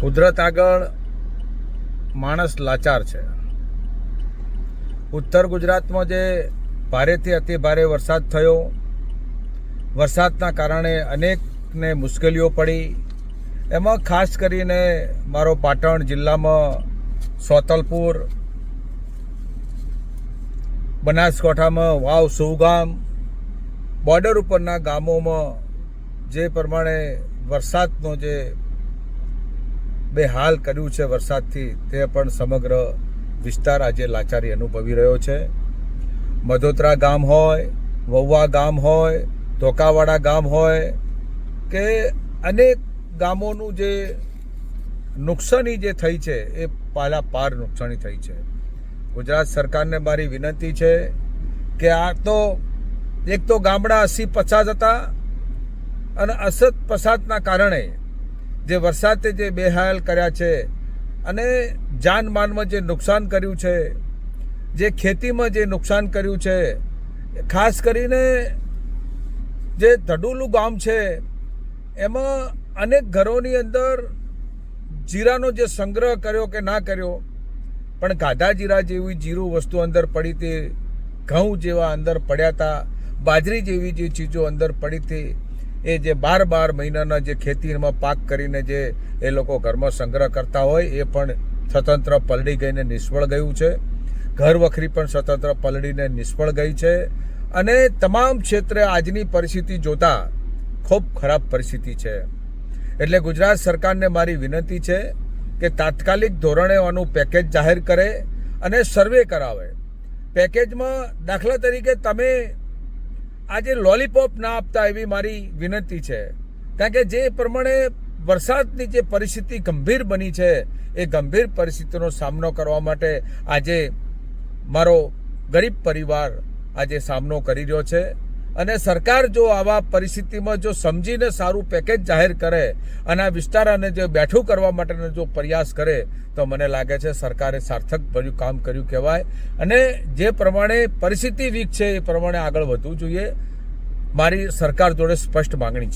કુદરત આગળ માણસ લાચાર છે. ઉત્તર ગુજરાતમાં જે ભારેથી અતિ ભારે વરસાદ થયો, વરસાદના કારણે અનેકને મુશ્કેલીઓ પડી. એમાં ખાસ કરીને મારો પાટણ જિલ્લામાં સોતલપુર, બનાસકાંઠામાં વાવ સુગામ બોર્ડર ઉપરના ગામોમાં જે પ્રમાણે વરસાદનો જે બે હાલ કર્યું છે વરસાદથી, તે પણ સમગ્ર વિસ્તાર આજે લાચારી અનુભવી રહ્યો છે. મધોતરા ગામ હોય વૌવા ગામ હોય, ધોકાવાડા ગામ હોય, કે અનેક ગામોનું જે નુકસાની જે થઈ છે, એ પાલા પાર નુકસાની થઈ છે. ગુજરાત સરકારને મારી વિનંતી છે કે આ તો, એક તો ગામડા અસી પચાસ હતા અને અસત પસાતના કારણે જે વરસાદે જે બેહાલ કર્યા છે અને જાનમાનમાં જે નુકસાન કર્યું છે, જે ખેતીમાં જે નુકસાન કર્યું છે, ખાસ કરીને જે ધડુલું ગામ છે, એમાં અનેક ઘરોની અંદર જીરાનો જે સંગ્રહ કર્યો કે ના કર્યો, પણ ગાધા જીરા જેવી જીરું વસ્તુ અંદર પડી હતી ઘઉં જેવા અંદર પડ્યા હતા બાજરી જેવી જે ચીજો અંદર પડી હતી એ જે બાર બાર મહિનાના જે ખેતીમાં પાક કરીને જે એ લોકો ઘરમાં સંગ્રહ કરતા હોય, એ પણ સ્વતંત્ર પલળી ગઈને નિષ્ફળ ગયું છે. ઘર વખરી પણ સ્વતંત્ર પલળીને નિષ્ફળ ગઈ છે. અને તમામ ક્ષેત્રે આજની પરિસ્થિતિ જોતા ખૂબ ખરાબ પરિસ્થિતિ છે. એટલે ગુજરાત સરકારને મારી વિનંતી છે કે તાત્કાલિક ધોરણે આનું પેકેજ જાહેર કરે અને સર્વે કરાવે. પેકેજમાં દાખલા તરીકે તમે આજે લોલીપોપ ના આપતા એવી મારી વિનંતી છે. કારણ કે જે પ્રમાણે વરસાદની જે પરિસ્થિતિ ગંભીર બની છે, એ ગંભીર પરિસ્થિતિનો સામનો કરવા માટે આજે મારો ગરીબ પરિવાર આજે સામનો કરી રહ્યો છે. અને સરકાર જો આવા પરિસ્થિતિમાં જો સમજીને સારું પેકેજ જાહેર કરે અને આ વિસ્તારને જે બેઠું કરવા માટેનો જો પ્રયાસ કરે, તો મને લાગે છે સરકારે સાર્થક ભર્યું કામ કર્યું કહેવાય. અને જે પ્રમાણે પરિસ્થિતિ વીક છે, એ પ્રમાણે આગળ વધવું જોઈએ. મારી સરકાર જોડે સ્પષ્ટ માંગણી છે.